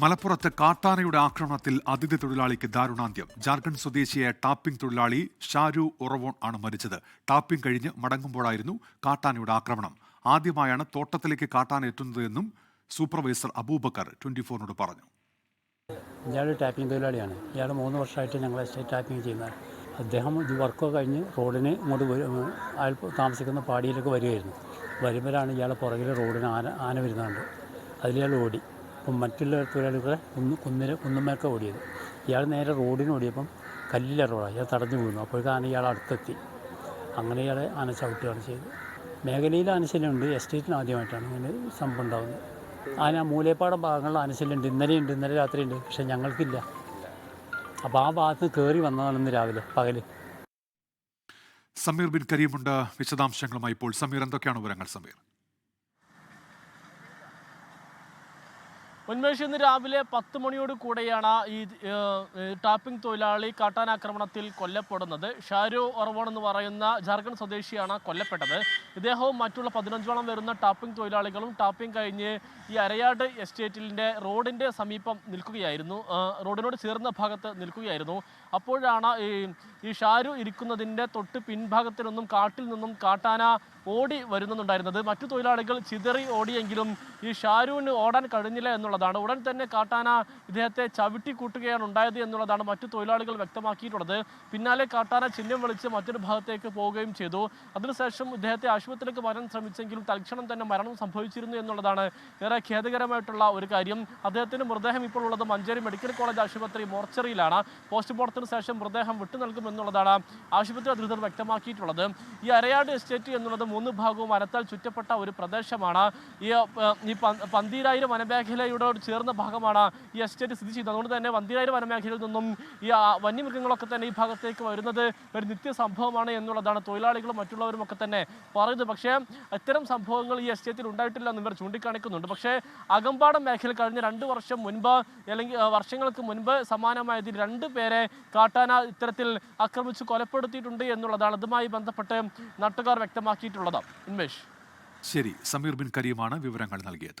മലപ്പുറത്ത് കാട്ടാനയുടെ ആക്രമണത്തിൽ അതിഥി തൊഴിലാളിക്ക് ദാരുണാന്ത്യം. ജാർഖണ്ഡ് സ്വദേശിയായ ടാപ്പിംഗ് തൊഴിലാളി ഷാരു ഉറവോൺ ആണ് മരിച്ചത്. ടാപ്പിംഗ് കഴിഞ്ഞ് മടങ്ങുമ്പോഴായിരുന്നു കാട്ടാനയുടെ ആക്രമണം. ആദ്യമായാണ് തോട്ടത്തിലേക്ക് കാട്ടാന എത്തുന്നതെന്നും സൂപ്പർവൈസർ അബൂബക്കർ ട്വന്റി ഫോറിനോട് പറഞ്ഞു. ഇയാൾ ടാപ്പിംഗ് തൊഴിലാളിയാണ്. ഇയാൾ മൂന്ന് വർഷമായിട്ട് ഞങ്ങൾ ടാപ്പിംഗ് ചെയ്യുന്നത് അദ്ദേഹം ഇത് വർക്കൊക്കെ കഴിഞ്ഞ് റോഡിന് ഇങ്ങോട്ട് അയാൾ താമസിക്കുന്ന പാടിയിലേക്ക് വരികയായിരുന്നു. വരുമ്പോഴാണ് ഇയാളെ പുറകിൽ റോഡിന് ആന ആന വരുന്നുണ്ട്. അതിലയാൾ ഓടി. മറ്റുള്ള തൊഴിലാളികളെ കുന്ന് കുന്നിൽ കുന്നുമേക്കെ ഓടിയത്. ഇയാൾ നേരെ റോഡിന് ഓടിയപ്പം കല്ലിലെ റോഡാണ് ഇയാൾ തടഞ്ഞു വീണു. അപ്പോഴേക്കും ആന ഇയാൾ അടുത്തെത്തി. അങ്ങനെ ഇയാളെ ആന ചവിട്ടുകയാണ് ചെയ്തത്. മേഖലയിൽ ആനശല്യമുണ്ട് എസ്റ്റേറ്റിന് ആദ്യമായിട്ടാണ് ഇങ്ങനെ സംഭവം ഉണ്ടാകുന്നത് ആന മൂലേപ്പാടം ഭാഗങ്ങളിൽ ആനശല്യമുണ്ട് ഇന്നലെയുണ്ട് ഇന്നലെ രാത്രിയുണ്ട് പക്ഷെ ഞങ്ങൾക്കില്ല. അപ്പോൾ ആ ഭാഗത്ത് കയറി വന്നതാണ് ഇന്ന് രാവിലെ പകൽ സമീർ ബിൻ കരീമുണ്ട് വിശദാംശങ്ങളുമായി ഇപ്പോൾ. സമീർ എന്തൊക്കെയാണ് വിവരങ്ങൾ സമീർ? ഉന്മേഷ് ഇന്ന് രാവിലെ പത്ത് മണിയോട് കൂടെയാണ് ഈ ടാപ്പിംഗ് തൊഴിലാളി കാട്ടാനാക്രമണത്തിൽ കൊല്ലപ്പെടുന്നത്. ഷാരു ഒറവോൺ എന്ന് പറയുന്ന ജാർഖണ്ഡ് സ്വദേശിയാണ് കൊല്ലപ്പെട്ടത്. ഇദ്ദേഹവും മറ്റുള്ള പതിനഞ്ചോളം വരുന്ന ടാപ്പിംഗ് തൊഴിലാളികളും ടാപ്പിംഗ് കഴിഞ്ഞ് ഈ അരയാട് എസ്റ്റേറ്റിന്റെ റോഡിന്റെ സമീപം നിൽക്കുകയായിരുന്നു. റോഡിനോട് ചേർന്ന ഭാഗത്ത് നിൽക്കുകയായിരുന്നു. അപ്പോഴാണ് ഈ ഈ ഷാരു ഇരിക്കുന്നതിന്റെ തൊട്ട് പിൻഭാഗത്തിൽ നിന്നും കാട്ടിൽ നിന്നും കാട്ടാന ഓടി വരുന്നുണ്ടായിരുന്നത്. മറ്റു തൊഴിലാളികൾ ചിതറി ഓടിയെങ്കിലും ഈ ഷാരുവിന് ഓടാൻ കഴിഞ്ഞില്ല എന്നുള്ളതാണ്. ഉടൻ തന്നെ കാട്ടാന ഇദ്ദേഹത്തെ ചവിട്ടി കൂട്ടുകയാണ് ഉണ്ടായത് എന്നുള്ളതാണ് മറ്റു തൊഴിലാളികൾ വ്യക്തമാക്കിയിട്ടുള്ളത്. പിന്നാലെ കാട്ടാന ചിഹ്നം വിളിച്ച് മറ്റൊരു ഭാഗത്തേക്ക് പോവുകയും ചെയ്തു. അതിനുശേഷം ഇദ്ദേഹത്തെ ആശുപത്രിയിലേക്ക് വരാൻ ശ്രമിച്ചെങ്കിലും തൽക്ഷണം തന്നെ മരണം സംഭവിച്ചിരുന്നു എന്നുള്ളതാണ് ഏറെ ഖേദകരമായിട്ടുള്ള ഒരു കാര്യം. അദ്ദേഹത്തിന്റെ മൃതദേഹം ഇപ്പോൾ ഉള്ളത് മഞ്ചേരി മെഡിക്കൽ കോളേജ് ആശുപത്രി മോർച്ചറിയിലാണ്. പോസ്റ്റ്മോർട്ടത്തിന് ശേഷം മൃതദേഹം വിട്ടു നൽകുമെന്നുള്ളതാണ് ആശുപത്രി അധികൃതർ വ്യക്തമാക്കിയിട്ടുള്ളത്. ഈ അരയാട് എസ്റ്റേറ്റ് എന്നുള്ളത് മൂന്ന് ഭാഗവും വനത്താൽ ചുറ്റപ്പെട്ട ഒരു പ്രദേശമാണ്. ഈ പന്തീരായിരം വനമേഖലയോട് ചേർന്ന ഭാഗമാണ് ഈ എസ്റ്റേറ്റ് സ്ഥിതി ചെയ്യുന്നത്. അതുകൊണ്ട് തന്നെ പന്തീരായിരം വനമേഖലയിൽ നിന്നും ഈ വന്യമൃഗങ്ങളൊക്കെ തന്നെ ഈ ഭാഗത്തേക്ക് വരുന്നത് ഒരു നിത്യ സംഭവമാണ് എന്നുള്ളതാണ് തൊഴിലാളികളും മറ്റുള്ളവരും ഒക്കെ തന്നെ പറയുന്നത്. പക്ഷേ ഇത്തരം സംഭവങ്ങൾ ഈ എസ്റ്റേറ്റിൽ ഉണ്ടായിട്ടില്ല എന്ന് ഇവർ ചൂണ്ടിക്കാണിക്കുന്നുണ്ട്. പക്ഷേ അകമ്പാടം മേഖല കഴിഞ്ഞ രണ്ട് വർഷം മുൻപ് അല്ലെങ്കിൽ വർഷങ്ങൾക്ക് മുൻപ് സമാനമായതിൽ രണ്ട് പേരെ കാട്ടാന ഇത്തരത്തിൽ ആക്രമിച്ച് കൊലപ്പെടുത്തിയിട്ടുണ്ട് എന്നുള്ളതാണ് അതുമായി ബന്ധപ്പെട്ട് നാട്ടുകാർ വ്യക്തമാക്കിയിട്ടുള്ളത്. ഉന്മേഷ്. ശരി സമീർ ബിൻ കരീമാണ് വിവരങ്ങൾ നൽകിയത്.